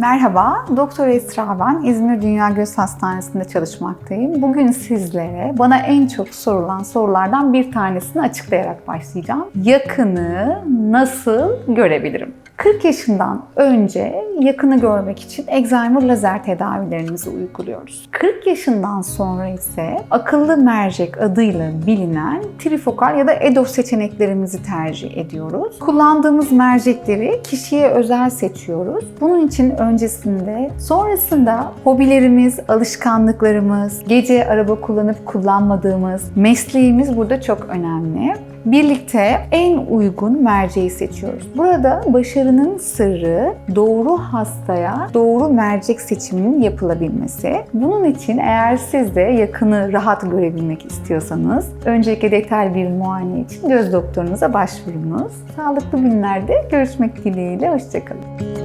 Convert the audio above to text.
Merhaba, Doktor Esra ben. İzmir Dünya Göz Hastanesi'nde çalışmaktayım. Bugün sizlere bana en çok sorulan sorulardan bir tanesini açıklayarak başlayacağım. Yakını nasıl görebilirim? 40 yaşından önce yakını görmek için Alzheimer lazer tedavilerimizi uyguluyoruz. 40 yaşından sonra ise akıllı mercek adıyla bilinen trifokal ya da EDOF seçeneklerimizi tercih ediyoruz. Kullandığımız mercekleri kişiye özel seçiyoruz. Bunun için öncesinde, sonrasında hobilerimiz, alışkanlıklarımız, gece araba kullanıp kullanmadığımız, mesleğimiz burada çok önemli. Birlikte en uygun merceği seçiyoruz. Burada başarının sırrı doğru hastaya doğru mercek seçiminin yapılabilmesi. Bunun için eğer siz de yakını rahat görebilmek istiyorsanız öncelikle detaylı bir muayene için göz doktorunuza başvurunuz. Sağlıklı günlerde görüşmek dileğiyle, hoşçakalın.